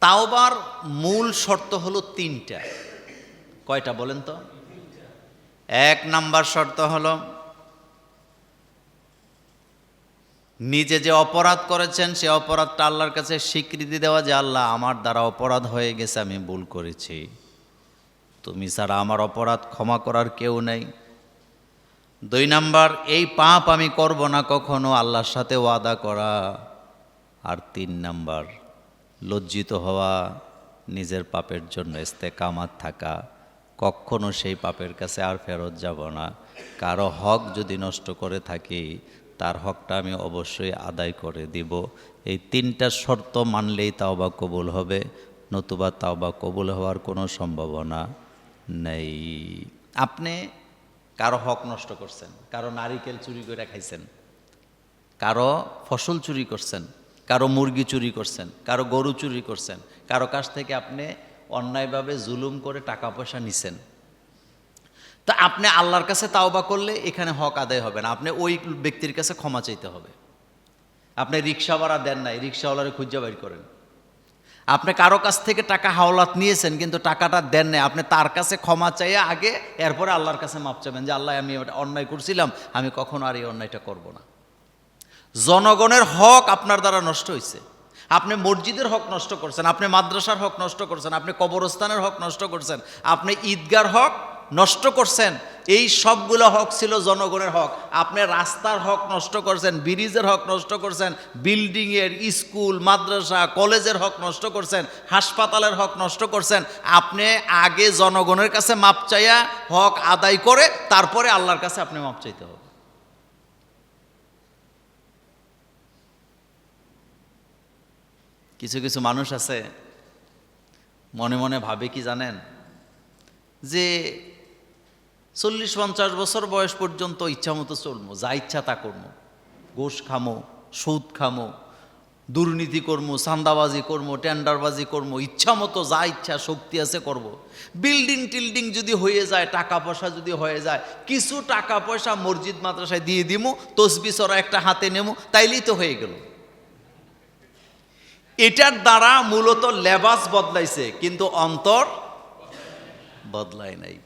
তাওবার মূল শর্ত হলো তিনটা। কয়টা বলেন তো? এক নাম্বার শর্ত হলো, নিজে যে অপরাধ করেছেন, সে অপরাধটা আল্লাহর কাছে স্বীকৃতি দেওয়া যে, আল্লাহ, আমার দ্বারা অপরাধ হয়ে গেছে, আমি ভুল করেছি। তুমি ছাড়া আমার অপরাধ ক্ষমা করার কেউ নেই। দুই নাম্বার, এই পাপ আমি করব না কখনো আল্লাহর সাথে ওয়াদা করা। আর তিন নাম্বার লজ্জিত হওয়া, নিজের পাপের জন্য ইস্তেকামাত থাকা, কখনো সেই পাপের কাছে আর ফেরত যাব না। কারও হক যদি নষ্ট করে থাকি, তার হকটা আমি অবশ্যই আদায় করে দিব। এই তিনটা শর্ত মানলেই তাওবা কবুল হবে, নতুবা তাওবা কবুল হওয়ার কোনো সম্ভাবনা নেই। আপনি কারও হক নষ্ট করছেন, কারও নারিকেল চুরি করে খাইছেন, কারও ফসল চুরি করছেন কারও মুরগি চুরি করছেন, কারও গরু চুরি করছেন, কারও কাছ থেকে আপনি অন্যায়ভাবে জুলুম করে টাকা পয়সা নিছেন। তা আপনি আল্লাহর কাছে তাওবা করলে এখানে হক আদায় হবে না, আপনি ওই ব্যক্তির কাছে ক্ষমা চাইতে হবে। আপনি রিক্সা ভাড়া দেন নাই, রিক্সাওয়ালারে খুঁজে বের করেন। আপনি কারও কাছ থেকে টাকা হাওলাত নিয়েছেন, কিন্তু টাকাটা দেন নাই, আপনি তার কাছে ক্ষমা চাইয়ে আগে এরপরে আল্লাহর কাছে মাপ চাবেন যে, আল্লাহ, আমি অন্যায় করছিলাম, আমি কখনো আর এই অন্যায়টা করব না। জনগণের হক আপনার দ্বারা নষ্ট হয়েছে আপনি মসজিদের হক নষ্ট করছেন, আপনি মাদ্রাসার হক নষ্ট করছেন, আপনি কবরস্থানের হক নষ্ট করছেন, আপনি ঈদগার হক নষ্ট করছেন, এই সবগুলো হক ছিল জনগণের হক। আপনি রাস্তার হক নষ্ট করছেন, ব্রিজের হক নষ্ট করছেন, বিল্ডিংয়ের, স্কুল, মাদ্রাসা, কলেজের হক নষ্ট করছেন, হাসপাতালের হক নষ্ট করছেন। আপনি আগে জনগণের কাছে মাপ চাইয়া হক আদায় করে, তারপরে আল্লাহর কাছে আপনি মাপ চাইতে হবে। কিছু কিছু মানুষ আছে, মনে মনে ভাবে কি জানেন? যে চল্লিশ পঞ্চাশ বছর বয়স পর্যন্ত ইচ্ছা মতো চলবো যা ইচ্ছা তা করব গোশ খামো, সুদ খামো, দুর্নীতি কর্ম চান্দাবাজি কর্ম, টেন্ডারবাজি কর্ম, ইচ্ছা মতো যা ইচ্ছা শক্তি আছে করব। বিল্ডিং টিল্ডিং যদি হয়ে যায়, টাকা পয়সা যদি হয়ে যায়, কিছু টাকা পয়সা মসজিদ মাদ্রাসায় দিয়ে দিমু, তসবি সরা একটা হাতে নেমু, তাইলেই তো হয়ে গেল। এটার দ্বারা মূলত লেবাস বদলাইছে, কিন্তু অন্তর বদলায় নাই।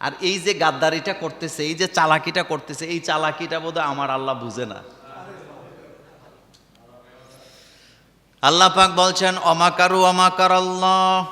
আর এই যে গাদ্দারিটা করতেছে, এই যে চালাকিটা করতেছে, এই চালাকিটা বোধহয় আমার আল্লাহ বুঝে না। আল্লাহ পাক বলছেন অমাকারু অমাকার আল্লাহ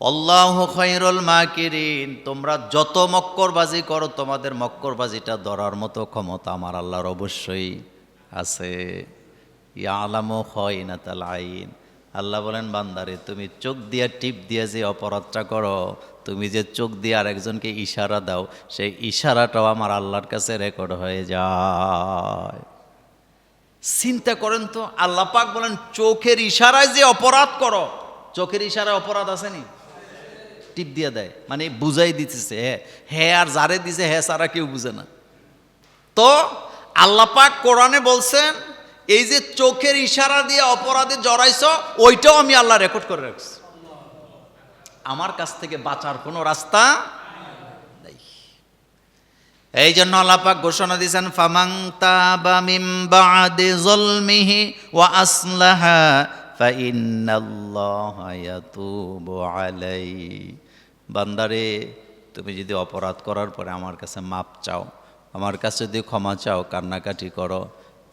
অল্লাহ খৈরুল মাকিরিন। তোমরা যত মক্করবাজি করো, তোমাদের মক্করবাজিটা ধরার মতো ক্ষমতা আমার আল্লাহর অবশ্যই আছে। ইয়ালামো খয়নাতাল আইন। আল্লাহ বলেন, বান্দারে, তুমি চোখ দিয়া টিপ দিয়ে যে অপরাধটা করো, তুমি যে চোখ দিয়ে আরেকজনকে ইশারা দাও, সেই ইশারাটাও আমার আল্লাহর কাছে রেকর্ড হয়ে যায়। চিন্তা করেন তো, আল্লাহ পাক বলেন, চোখের ইশারায় যে অপরাধ করো, চোখের ইশারায় অপরাধ আসেনি টিপ দিয়ে দেয় মানে বুঝাই দিতেছে হ্যাঁ হ্যাঁ আর যারে দিছে হ্যাঁ সারা কেউ বুঝে না। তো আল্লাহ পাক কোরআনে বলছেন এই যে চোখের ইশারা দিয়ে অপরাধে জড়াইছ, ওইটাও আমি আল্লাহ রেকর্ড করে রাখছি। আমার কাছ থেকে বাঁচার কোনো রাস্তা এই জন্য আল্লাপাক ঘোষণা দিয়েছেন ফামাং তাবা মিম বাদে জলমিহি ওয়া আসলাহা ফাইন্নাল্লাহা ইয়াতুবু আলাই বান্দারে, তুমি যদি অপরাধ করার পরে আমার কাছে মাপ চাও, আমার কাছে যদি ক্ষমা চাও, কান্নাকাটি করো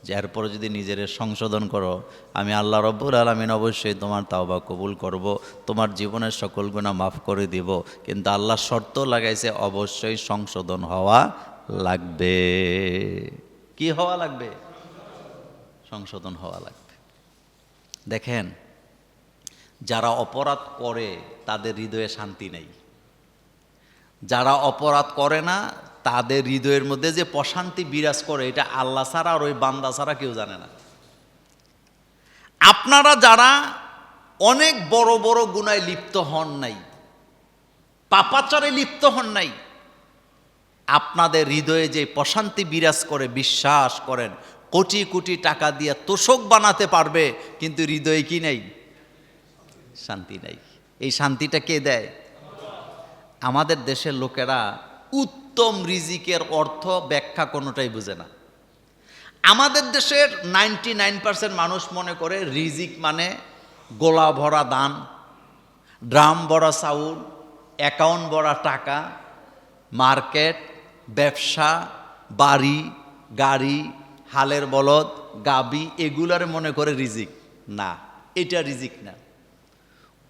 যে এরপরে যদি নিজের সংশোধন করো, আমি আল্লাহ রব্বুল আলমিন অবশ্যই তোমার তাওবা কবুল করব, তোমার জীবনের সকল গুণা মাফ করে দিব। কিন্তু আল্লাহ শর্ত লাগাইছে অবশ্যই সংশোধন হওয়া লাগবে। কি হওয়া লাগবে? সংশোধন হওয়া লাগবে। দেখেন, যারা অপরাধ করে, তাদের হৃদয়ে শান্তি নেই। যারা অপরাধ করে না তাদের হৃদয়ের মধ্যে যে প্রশান্তি বিরাজ করে, এটা আল্লাহ ছাড়া আর ওই বান্দা ছাড়া কেউ জানে না। আপনারা যারা অনেক বড় বড় গুণায় লিপ্ত হন নাই, পাপাচারে লিপ্ত হন নাই, আপনাদের হৃদয়ে যে প্রশান্তি বিরাজ করে, বিশ্বাস করেন, কোটি কোটি টাকা দিয়ে তোষক বানাতে পারবে, কিন্তু হৃদয়ে কি নেই? শান্তি নেই। এই শান্তিটা কে দেয়? আমাদের দেশের লোকেরা উত্তম রিজিকের অর্থ ব্যাখ্যা কোনোটাই বুঝে না। আমাদের দেশের নাইনটি নাইন পার্সেন্ট মানুষ মনে করে রিজিক মানে গোলা ভরা দান, ড্রাম ভরা চাউল, অ্যাকাউন্ট ভরা টাকা, মার্কেট, ব্যবসা, বাড়ি, গাড়ি, হালের বলদ, গাবি এগুলার মনে করে রিজিক। না, এটা রিজিক না।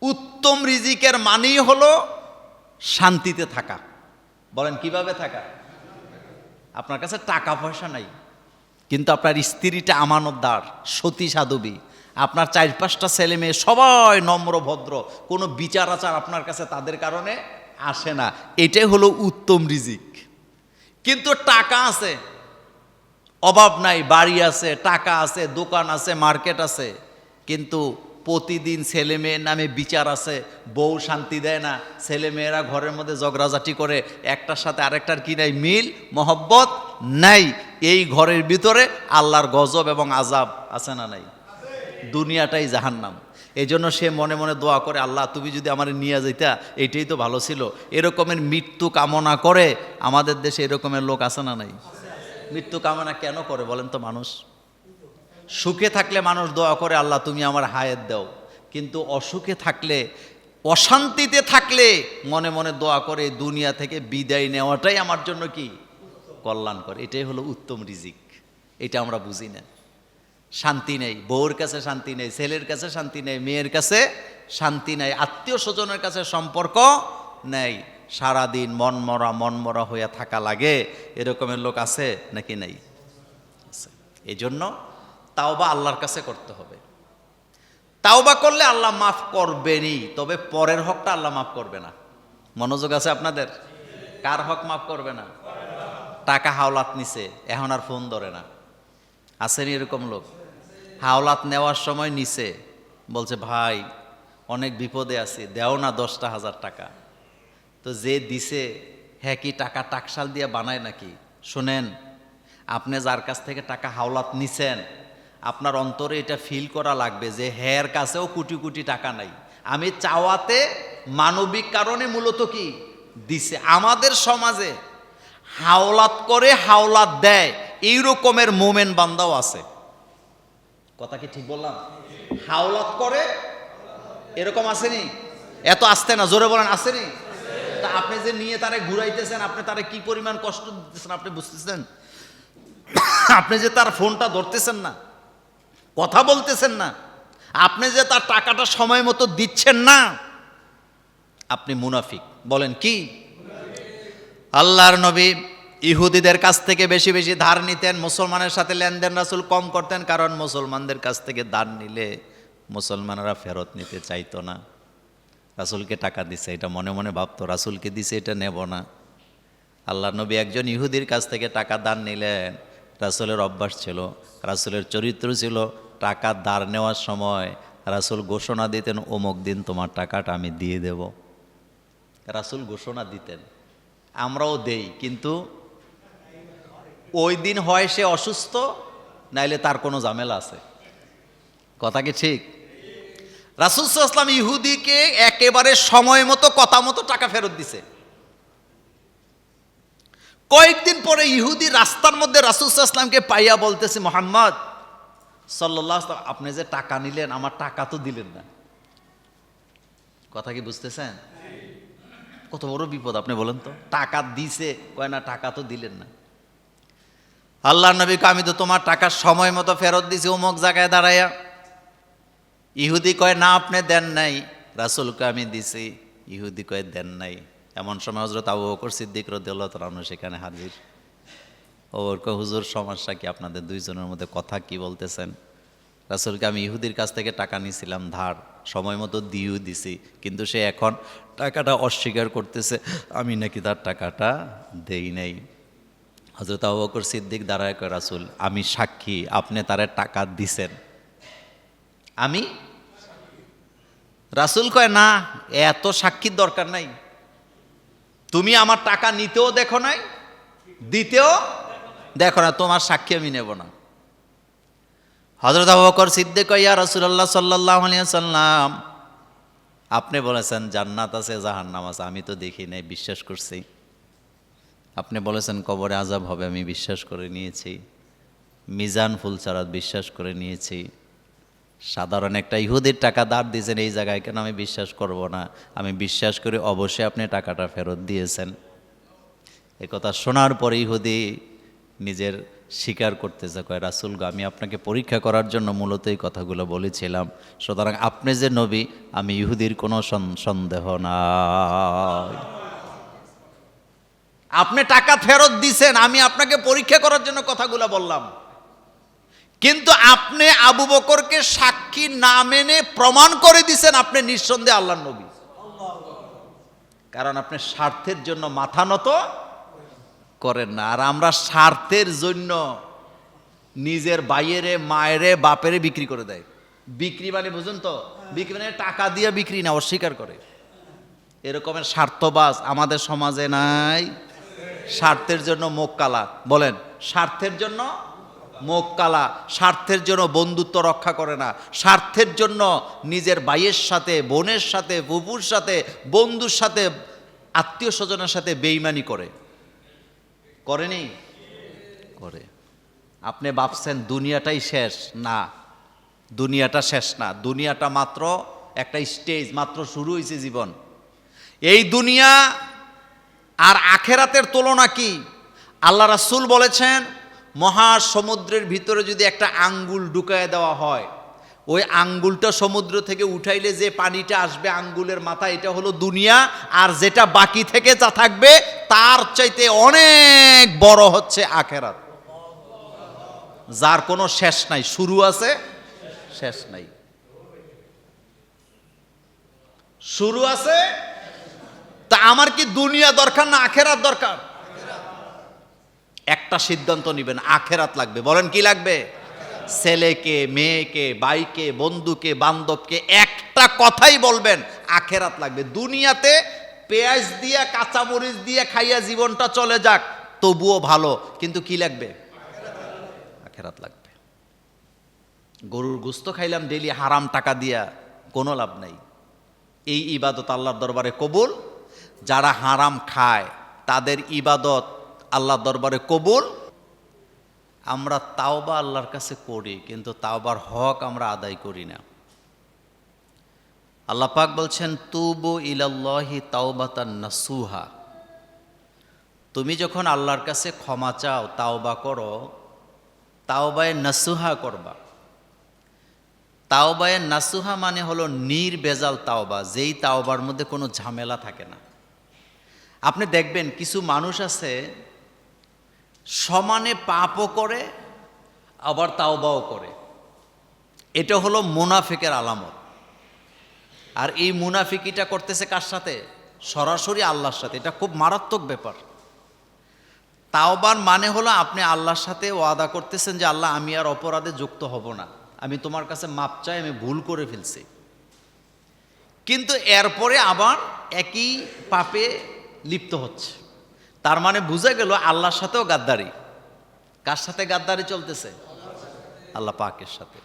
উত্তম রিজিকের মানেই হলো শান্তিতে থাকা। বলেন, কীভাবে থাকা? আপনার কাছে টাকা পয়সা নাই, কিন্তু আপনার স্ত্রীটা আমানতদার, সতী সাধবী। আপনার চার পাঁচটা ছেলে মেয়ে সবাই নম্র, ভদ্র। কোনো বিচার আচার আপনার কাছে তাদের কারণে আসে না। এটাই হলো উত্তম রিজিক। কিন্তু টাকা আছে, অভাব নাই, বাড়ি আছে, টাকা আছে, দোকান আছে, মার্কেট আছে, কিন্তু প্রতিদিন ছেলে মেয়ের নামে বিচার আছে, বউ শান্তি দেয় না, ছেলে মেয়েরা ঘরের মধ্যে ঝগড়াঝাটি করে, একটার সাথে আরেকটার কি নাই, মিল, মহব্বত নাই। এই ঘরের ভিতরে আল্লাহর গজব এবং আজাব আছে না নাই? দুনিয়াটাই জাহান্নাম। এই জন্য সে মনে মনে দোয়া করে, আল্লাহ, তুমি যদি আমার নিয়ে যেতা এইটাই তো ভালো ছিল। এরকমের মৃত্যু কামনা করে আমাদের দেশে এরকমের লোক আছে না নাই? মৃত্যু কামনা কেন করে বলেন তো মানুষ? সুখে থাকলে মানুষ দোয়া করে, আল্লাহ, তুমি আমার হায়াত দাও। কিন্তু অসুখে থাকলে, অশান্তিতে থাকলে মনে মনে দোয়া করে, দুনিয়া থেকে বিদায় নেওয়াটাই আমার জন্য কি? কল্যাণ করে এটাই হলো উত্তম রিজিক। এটা আমরা বুঝি না। শান্তি নেই, বউর কাছে শান্তি নেই, ছেলের কাছে শান্তি নেই, মেয়ের কাছে শান্তি নেই, আত্মীয় স্বজনের কাছে সম্পর্ক নেই। সারাদিন মন মরা মন মরা হইয়া থাকা লাগে। এরকমের লোক আছে নাকি নেই। এই জন্য তাওবা আল্লাহর কাছে করতে হবে। তাওবা করলে আল্লাহ মাফ করবেনই, তবে পরের হকটা আল্লাহ মাফ করবে না। মনোযোগ আছে আপনাদের? কার হক মাফ করবে না? টাকা হাওলাত নিছে, এখন আর ফোন ধরে না। আসেনি এরকম লোক? হাওলাত নেওয়ার সময় নিছে, বলছে, ভাই, অনেক বিপদে আছি, দেও না দশটা হাজার টাকা। তো যে দিছে হ্যাঁ কি টাকা টাকশাল দিয়ে বানায় নাকি? শোনেন, আপনি যার কাছ থেকে টাকা হাওলাত নিছেন আপনার অন্তরে এটা ফিল করা লাগবে যে হ্যার কাছেও কোটি কোটি টাকা নাই। আমি চাওয়াতে মানবিক কারণে মূলত কি? দিছে। আমাদের সমাজে হাওলাত করে হাওলাত দেয় এই রকমের মোমেন বান্দাও আছে। কথা কি ঠিক বললাম? হাওলাত করে, এরকম আসেনি? এত আসতে না, জোরে বলেন আসেনি? তা আপনি যে নিয়ে তারে ঘুরাইতেছেন, আপনি তারে কি পরিমাণ কষ্ট দিতেছেন, আপনি বুঝতেছেন? আপনি যে তার ফোনটা ধরতেছেন না কথা বলতেছেন না। আপনি যে তার টাকাটা সময় মতো দিচ্ছেন না, আপনি মুনাফিক। বলেন কি? আল্লাহর নবী ইহুদিদের কাছ থেকে বেশি বেশি ধার নিতেন, মুসলমানের সাথে লেনদেন রাসুল কম করতেন, কারণ মুসলমানদের কাছ থেকে ধার নিলে মুসলমানরা ফেরত নিতে চাইতো না। রাসুলকে টাকা দিছে, এটা মনে মনে ভাবতো, রাসুলকে দিছে, এটা নেব না। আল্লাহ নবী একজন ইহুদির কাছ থেকে টাকা দান নিলেন রাসুলের অভ্যাস ছিল, রাসুলের চরিত্র ছিল, টাকা ধার নেওয়ার সময় রাসুল ঘোষণা দিতেন, অমুক দিন তোমার টাকাটা আমি দিয়ে দেব। রাসুল ঘোষণা দিতেন, আমরাও দেই, কিন্তু ওই দিন হয় সে অসুস্থ, নাইলে তার কোনো ঝামেলা আছে। কথা কি ঠিক? রাসুলসাল্লাম ইহুদিকে একেবারে সময় মতো, কথা মতো টাকা ফেরত দিছে। কয়েকদিন পরে ইহুদি রাস্তার মধ্যে রাসুলসাল্লামকে পাইয়া বলতেছে, মোহাম্মদ সাল্লাহ আপনি যে টাকা নিলেন, আমার টাকা তো দিলেন না। কথা কি বুঝতেছেন? কত বড় বিপদ, আপনি বলেন তো। টাকা দিছে, কয় না, টাকা তো দিলেন না। আল্লাহ নবীকে আমি তো তোমার টাকা সময় মতো ফেরত দিছি, অমুক জায়গায় দাঁড়াইয়া। ইহুদি কয়, না, আপনি দেন নাই। রাসুলকে আমি দিছি। ইহুদি কয়, দেন নাই। এমন সময় হজরত আবু বকর সিদ্দিক রদিল্লাহ তালু সেখানে হাজির। ওর হুজুর, সমস্যা কি? আপনাদের দুইজনের মধ্যে কথা কি বলতেছেন? রাসুলকে আমি ইহুদির কাছ থেকে টাকা নিয়েছিলাম, ধার, সময় মতো দিয়েও দিছি, কিন্তু সে এখন টাকাটা অস্বীকার করতেছে, আমি নাকি তার টাকাটা দেই নাই। হজরত আবু বকর সিদ্দিক দাঁড়ায় রাসুল, আমি সাক্ষী, আপনি তারে টাকা দিছেন। আমি? রাসুল কয়, না, এত সাক্ষীর দরকার নাই। তুমি আমার টাকা নিতেও দেখো নাই, দিতেও দেখো না, তোমার সাক্ষী আমি নেব না। হজরত আবু বকর সিদ্দিক, ইয়া রাসূলুল্লাহ সাল্লাল্লাহু সাল্লাম আপনি বলেছেন, জান্নাত আছে, জাহান্নাম আছে, আমি তো দেখি নাই, বিশ্বাস করছি। আপনি বলেছেন, কবরে আজাব হবে, আমি বিশ্বাস করে নিয়েছি। মিজান ফুলচারাত বিশ্বাস করে নিয়েছি। সাধারণ একটা ইহুদির টাকা দাঁড় দিয়েছেন এই জায়গায় কেন আমি বিশ্বাস করব না? আমি বিশ্বাস করি অবশ্যই আপনি টাকাটা ফেরত দিয়েছেন। এ কথা শোনার পরে ইহুদি নিজের স্বীকার করতেছে কয় রাসুল গো, আমি আপনাকে পরীক্ষা করার জন্য মূলত এই কথাগুলো বলেছিলাম। সুতরাং আপনি যে নবী আমি ইহুদির কোনো সন- সন্দেহ নাই। আপনি টাকা ফেরত দিছেন আমি আপনাকে পরীক্ষা করার জন্য কথাগুলো বললাম। কিন্তু আপনি আবু বকরকে সাক্ষী না মেনে প্রমাণ করে দিছেন আপনি নিঃসন্দেহে আল্লাহ নবী। কারণ আপনি স্বার্থের জন্য মাথা নত করেন না। আর আমরা স্বার্থের জন্য নিজের বাইরে মায়েরে, বাপেরে বিক্রি করে দেয়। বিক্রি মানে বুঝুন তো, বিক্রি মানে টাকা দিয়ে বিক্রি না, অস্বীকার করে। এরকমের স্বার্থবাস আমাদের সমাজে নাই। স্বার্থের জন্য মুখ কালা। বলেন, স্বার্থের জন্য মুখ কালা স্বার্থের জন্য বন্ধুত্ব রক্ষা করে না। স্বার্থের জন্য নিজের ভাইয়ের সাথে, বোনের সাথে বুবুর সাথে, বন্ধুর সাথে, আত্মীয় স্বজনের সাথে বেইমানি করে। করেনি করে। আপনি ভাবছেন দুনিয়াটাই শেষ? না। দুনিয়াটা শেষ না। দুনিয়াটা মাত্র একটা স্টেজ, মাত্র শুরু হয়েছে জীবন। এই দুনিয়া আর আখেরাতের তুলনা কি? আল্লাহ রাসূল বলেছেন মহাসমুদ্রের ভিতরে যদি একটা আঙ্গুল ঢুকায় দেওয়া হয়, ওই আঙ্গুলটা সমুদ্র থেকে উঠাইলে যে পানিটা আসবে আঙ্গুলের মাথা এটা হলো দুনিয়া, আর যেটা বাকি থেকে যা থাকবে, তার চাইতে অনেক বড় হচ্ছে আখেরাত। যার কোনো শেষ নাই, শুরু আছে, শেষ নাই। শুরু আছে, তা আমার কি দুনিয়া দরকার না আখেরাত দরকার? একটা সিদ্ধান্ত নিবেন, আখেরাত লাগবে। বলেন কি লাগবে? ছেলেকে, মেয়েকে, বাইকে, বন্ধুকে, বান্ধবকে একটা কথাই বলবেন, আখেরাত লাগবে। দুনিয়াতে পেঁয়াজ দিয়া, কাঁচামরিচ দিয়ে খাইয়া জীবনটা চলে যাক, তবুও ভালো, কিন্তু কি লাগবে? আখেরাত লাগবে। গরুর গুস্ত খাইলাম ডেলি হারাম টাকা দিয়া, কোনো লাভ নাই। এই ইবাদত আল্লাহর দরবারে কবুল। যারা হারাম খায়, তাদের ইবাদত আল্লাহর দরবারে কবুল। আমরা তাওবা আল্লাহর কাছে করি, কিন্তু তাওবার হক আমরা আদায় করি না। আল্লাহ পাক বলছেন, তুবু ইলাল্লাহি তাওবাতান নাসুহা। তুমি যখন আল্লাহর কাছে ক্ষমা চাও, তাওবা করো, তাওবায় নাসুহা করবা। তাওবায়ে নাসুহা মানে হলো নির্বেজাল তাওবা, যেই তাওবার মধ্যে কোনো ঝামেলা থাকে না। আপনি দেখবেন কিছু মানুষ আছে সমানে পাপও করে, আবার তাওবাও করে। এটা হলো মুনাফিকের আলামত। আর এই মুনাফিকিটা করতেছে কার সাথে? সরাসরি আল্লাহর সাথে। এটা খুব মারাত্মক ব্যাপার। তাওবার মানে হলো আপনি আল্লাহর সাথে ওয়াদা করতেছেন যে, আল্লাহ, আমি আর অপরাধে যুক্ত হব না। আমি তোমার কাছে মাপ চাই, আমি ভুল করে ফেলছি। কিন্তু এরপরে আবার একই পাপে লিপ্ত হচ্ছে। তার মানে বুঝে গেল আল্লাহর সাথেও গাদ্দারি। কার সাথে গাদ্দারি চলতেছে? আল্লাহ পাকের সাথে।